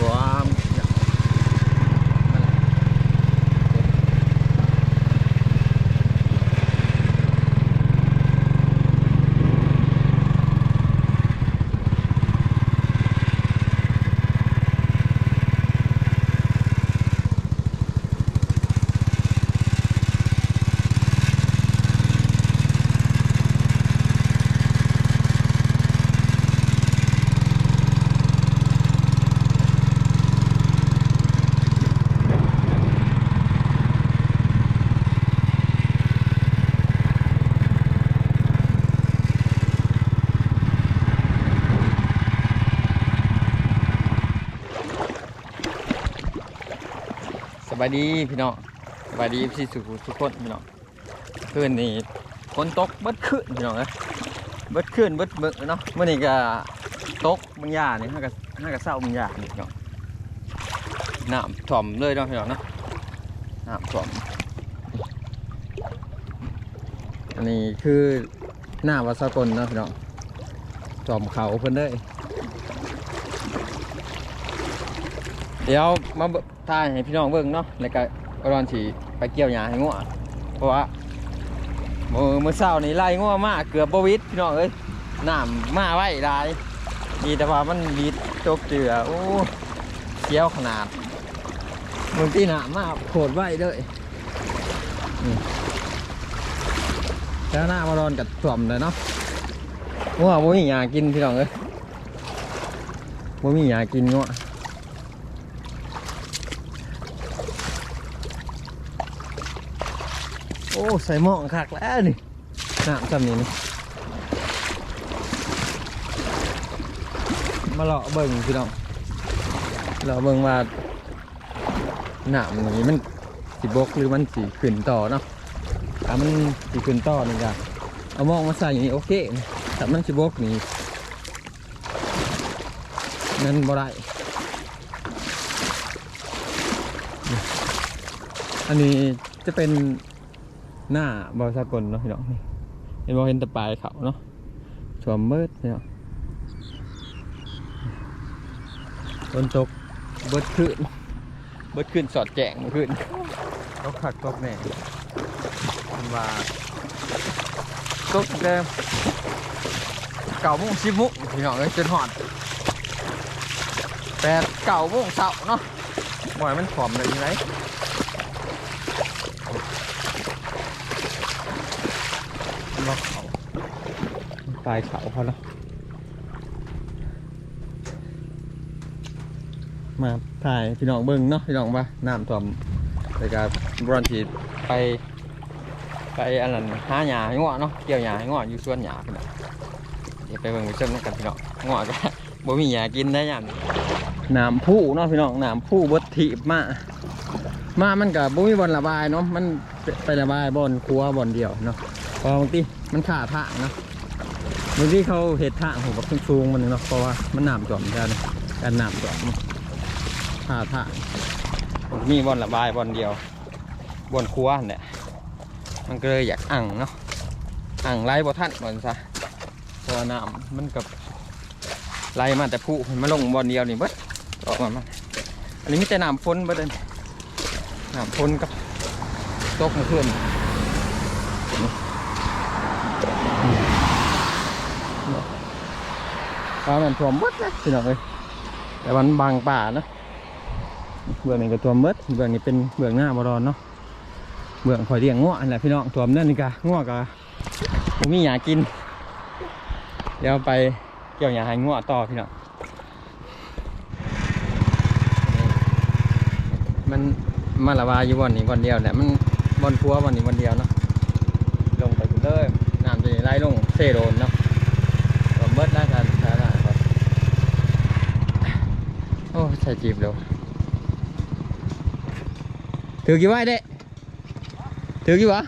ท่วมส บายดีพี่น้องสบายดีพี่สุขทุกคนพี่น้องคืนนี้ฝนตกเบิดคืนพี่น้องเอ้ยเบิดคืนเบิดเบิดเนาะเมื่อนี้ก็ตกบางอย่างนี่ห้ากับห้ากับเศร้าบางอย่างนี่พี่น้องน้ำถ่อมเลยเนาะพี่น้องเนาะน้ำถ่อมอันนี้คือหน้าวัดสกลเนาะพี่น้องถ่อมเขาเพิ่นเลยเดี๋ยวมา เบิ่ายให้พี่น้องเบิ่งเนาะแล้วก็รอนสีไปเกี่ยวหญ้าให้งัวเพราะว่ามือมือเช้านี้ไล่งัวมากเกือบบวิดพี่น้องเอ้ยน้ำมาไว้หลายดีแต่ว่ามันวิดจกเจือโอ้เกี้ยวขนาดมึงที่หนามาโคตรไว้เลยแล้วหน้ามารอนกับถ่วมเลยเนาะงัวบ่มีหญ้ากินพี่น้องเอ้ยบ่มีหญ้ากินงัว โอ้ใส่หม้องคักแล้วนี่น้ำจำนี้นี่มาเลาะเบิ่งพี่น้องเลาะเบิ่งว่าน้ำนี้มันสีบกหรือมันสีขึ้นต่อเนาะถ้ามันสีขึ้นต่อนี่ก็เอาหม้องมาใส่อย่างนี้โอเคถ้ามันสีบกนี่นั่นบ่ได้อันนี้จะเป็น หน้าบอสากลเนาะพี่น้องนี่เห็นบอเห็นแต่ปลายเขาเนาะสวมเบิดพี่น้องฝนตกเบิดขึ้นเบิดขึ้นสอดแจงขึ้นตกขักตกแน่มันว่าตกแต่เก่าโมงสิบโมงพี่น้องเอ้ยจนหอดแปดเก่าโมงเสาเนาะบ่อยมันขอมเลยยังไง ล็อกเขาปลายเขาเขาเนาะมาถ่ายพี่น้องเบิ้งเนาะพี่น้องว่าน้ำท่วมรายการบรอนทีไป ไปอันนั้นหาหญ้าให้งอเนาะเกี่ยวหญ้าให้งออยู่สวนหญ้าพี่น้องเดี๋ยวไปเบิ่งไปเชิญกันพี่น้องงอก็บ่มีหญ้ากินได้ยามนี้น้ำผู้เนาะพี่น้องน้ำผู้บดถีบมามามันกับบ่มีบอลระบายเนาะมันไประบายบอลครัวบอลเดียวเนาะพอบางที มันขาทางเนาะบางทีเขาเห็ดทางผมกับสูงๆมันเนาะเพราะว่ามันหนามจอมกันการหนามจอมขาทางมีบอลระบายบอลเดียวบอลครัวเนั่นแหละมันก็เลยอยากอ่างเนาะอ่างไล่บ่ทันบอลซะเพราะว่าน้ำมันกับไล่มาแต่ผู้มันมาลงบอลเดียวนี่เบิดออกมามาอันนี้มีแต่น้ำฝนเบิดเลยน้ำฝนกับตกเมื่อน ปลามันท่วมมดนะพี่น้องเอ้ยแต่มันบางป่าเนาะเบื้องนี้ก็ท่วมมดเบื้องนี้เป็นเบื้องหน้าบรอนเนาะเบื้องข่อยเลี้ยงง้อนั่นแหละพี่น้องท่วมนั่นนี่กะง้อกะผมมีหยากิน เดี๋ยวไปเกี่ยวหยาให้ง้อต่อพี่น้องมันมาละวายอยู่วันนี้วันเดียวแหละมันบอนครัววันนี้วันเดียวเนาะลงไปเลยน้ำจะไหลลงเซโรนเนาะก็เบิดได้ทันช้าได้ครับโอ้ใส่จีบเร็วถือกี่ไว้เด้ถือกี่วะ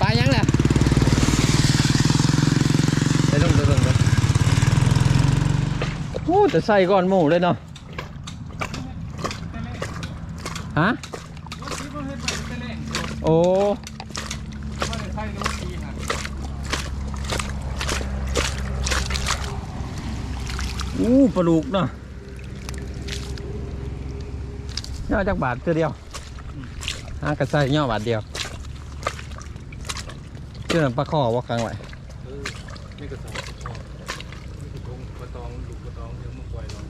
ปลายังแหละไปลงไปลงไปโอ้แต่ใส่ก้อนหมูเลยเนาะฮะโอ้ อู้ปลาลูกเนาะย่อจากบาทตัวเดียวหากระใส่ย่อบาทเดียวเชื่อปลาคอว่าครั้งไหวเออนี่ก็สองกระตองนี่ก็ตองกระตองลูกกระตองยังมาปล่อยลอง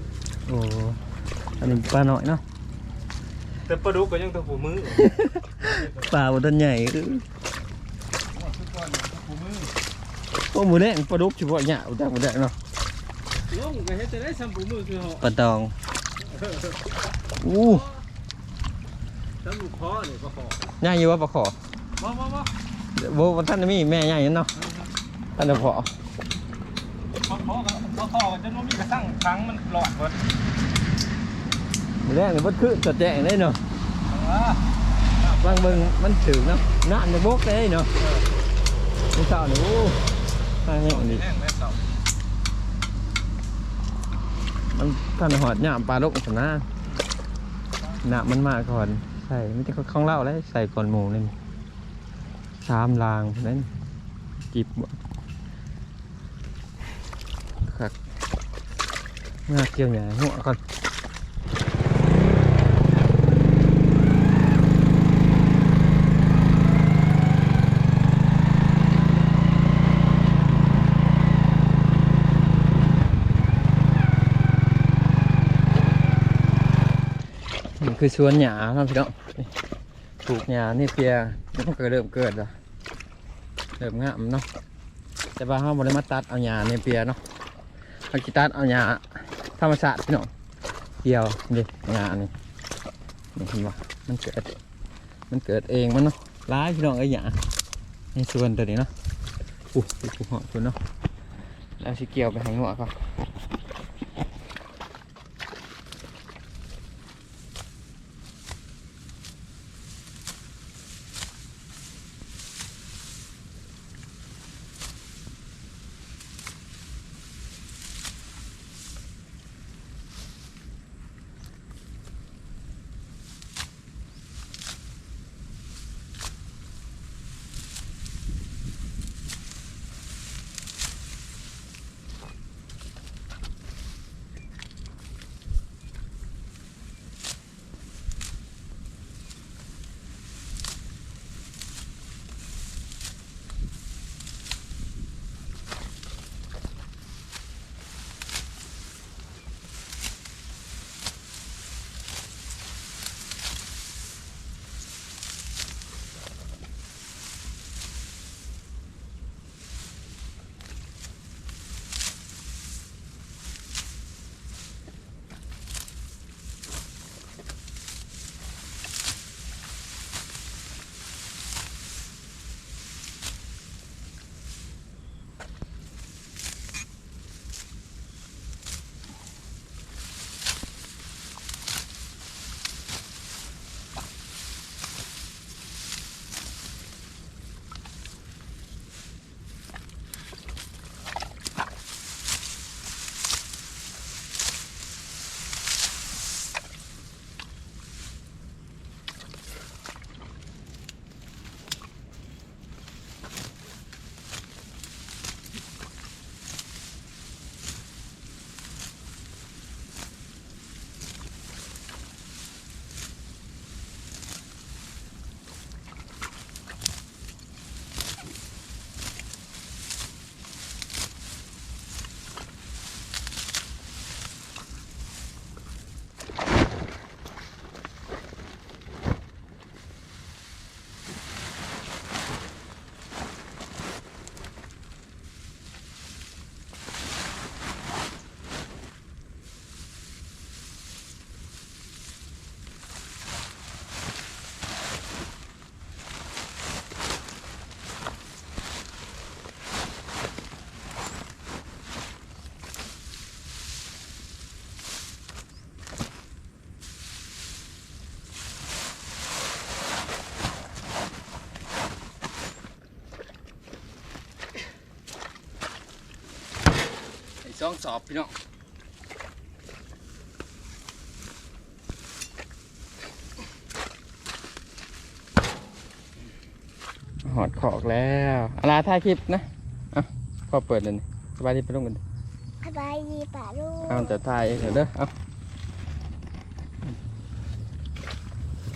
โอ้อันนี้ปลาหน่อยเนาะแต่ปลาดุกก็ยังตัวหัวมือ ปลาบนต้นใหญ่คือทุกคนหัวมือโอ้หมูแดงปลาดุกเฉพาะเนี่ยจากหมูแดงเนาะ ปลาตองอู้ซ้ำลูกคอนี่ก็ขอใหญ่อยู่ว่าปลาขอมามามาโบวันท่านมีแม่ใหญ่เนาะท่านจะพอขอขอขอขอจนว่ามีกระสั่งครั้งมันหลอดหมดหมูแดงนี่มันคือจะแจ้งได้เนาะอ่าบางเบิ่งมันถึงเนาะน้ำจะบกได้เนาะนี่เศร้าหนูทางนี้อันนี้ แห้งแมันท่านหอดหยามปลาลูกสนะหนามันมาก่อนใส่ไม่ใช่ข้างเล่าเลยใส่ก่อนหมูนี่ชามลางนั้นจิบหักมื่อเกี่ยวใหญ่หัวก่อนนี่ คือสวนหยาเนาะพี่น้องปลูกหยานี่เปียมันก็เริ่มเกิดแล้วเริ่มงามเนาะแต่ว่าเราบ่ได้มาตัดเอาหยาในเปียเนาะเราคิตัดเอาหยาธรรมชาติพี่น้องเกี่ยวนี่หยานี่นี่เห็นว่ามันเกิด มันเกิดเองมันเนาะร้ายพี่น้องไอ้หยาในสวนตัวนี้เนาะอู้หูหูหอคุณเนาะแล้วสิเกี่ยวไปให้หัวก่อน สองสอบพี่น้องหอดขอกแล้วอาลาถ่ายคลิปนะอะพอเปิดเลยนี่สบายดีไปลงกันสบายดีป่าลูกเอาจะถ่ายเดี๋ยวเด้อเอา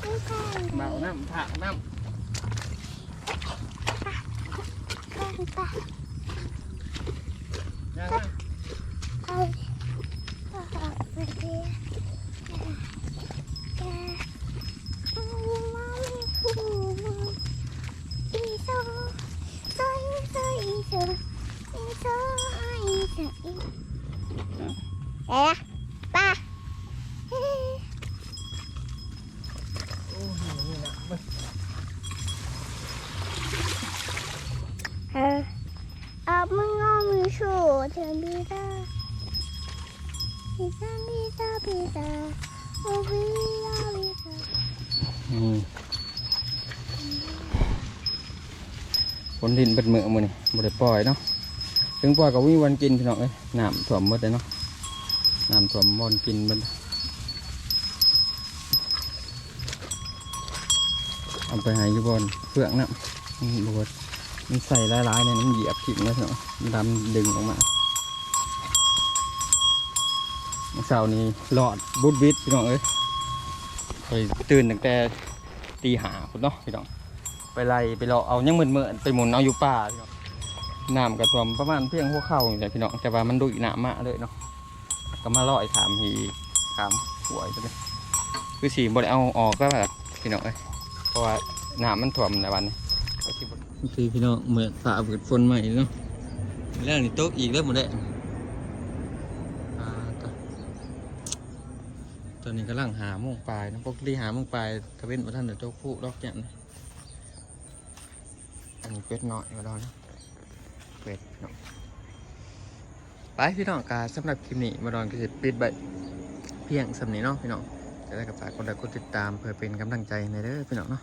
ไม่ใช่เบาน้ำผักน้บ้านป่าำยังเอาเอาออกไปเดียวแกเอามาไม่พูดอีโซโซอีโซอีโซอีโซอีโซอีเอ๊ะป้า โอ้ยนี่นะมัน เออเอามึงเอามือชูเธอบีตาบีตาบีตาบีตาโอ้บีตาบีตาอืมฝนดินเป็นเมือมือนี่บ่ได้ปล่อยเนาะถึงปล่อยก็วิ่งวันกินพี่น้องเอ้ยน้ำท่วมหมดเลยเนาะน้ำท่วมบอนกินมันเอาไปใหายอยู่บอนเฟืองน้ำอืมบวช มันใส่หลายๆเนี่ยมันเหยียบถิ่มแล้วเนาะมันดำดึงออกมาเมื่อเช้านี้หลอดบุดวิดพี่น้องเอ้ยไปตื่นตั้งแต่ตีหาคุณเนาะพี่น้องไปไล่ไปรอเอายังเหมือนเมื่อนๆไปหมุนเอาอยู่ป่าพี่น้องน้ำกระท่วมประมาณเพียงหัวเข่าอย่างเงี้ยพี่น้องแต่ว่ามันดุหนามากเลยเนาะก็มาลอยขามหีขามหัวไปเลยคือสีบดเอาออกก็แบบพี่น้องเอ้ยเพราะว่าน้ำมันท่วมในวันนี้ คือพี่น้องเหมือนฝ่าฝืนฝนใหม่เนาะแล้วนี่โต๊ะอีกแล้วหมดเลยอ่าต่อตอนนี้กำลังหาโมงปลายนะปกติหาโมงปลายตะเว้นมาท่านเดี๋ยวโต๊ะคู่ดอกแจ่มนะอันนี้เป็ดน้อยมาแล้วนะเป็ดเนาะไปพี่น้องกาสำหรับคลิปนี้มาดอนก็จะปิดไปเพียงสำนี้เนาะพี่น้องจะได้กับฝากกดไลค์กดติดตามเพื่อเป็นกำลังใจในเด้อพี่น้องเนาะ